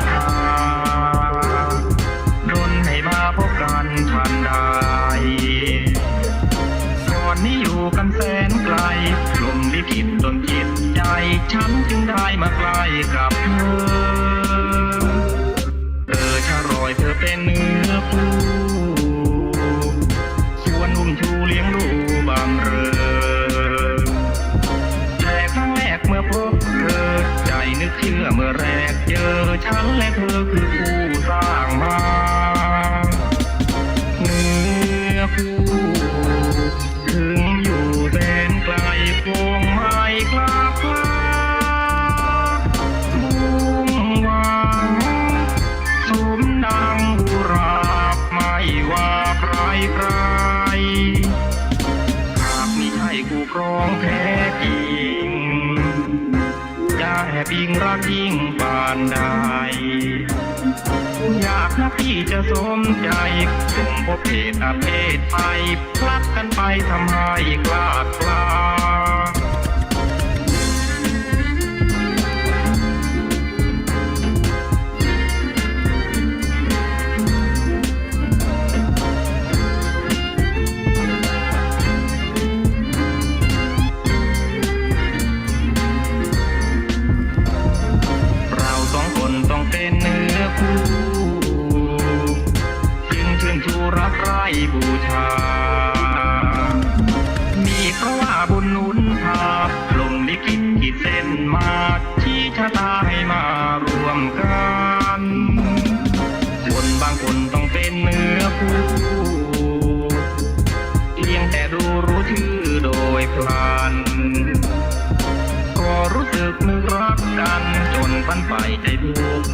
ผ่าดนให้มาพบกันทันใดส่วนนี้อยู่กันแสนไกลลมลิขิตดนจิตใจ ฉันจึงได้มาใกล้กับเธอ เธอชะรอยเธอเป็นเนื้อคู่ ธอคือผู้สร้างมาเนื้อคู่ถึงอยู่แสนไกลคงไม่กลับลามุ่งวังสมดังบุราบไม่ว่าใครใครหากม่ใช่คู่ครองแท้จริงจะแอบอิงรักยิ่งปานใด ที่จะสมใจสมพบเพศอาเพศไปพลัดกันไปทำให้กล้ากล้า บูชา มีเพราะว่าบุญนุนพาลงลิขิตขีดเส้นมาชี้ชะตาให้มารวมกันคนบางคนต้องเป็นเนื้อคู่เพียงแต่ดูรู้ชื่อโดยพลันก็รู้สึกนึกรักกันจนพันไปใจทันจะเห็นรูปก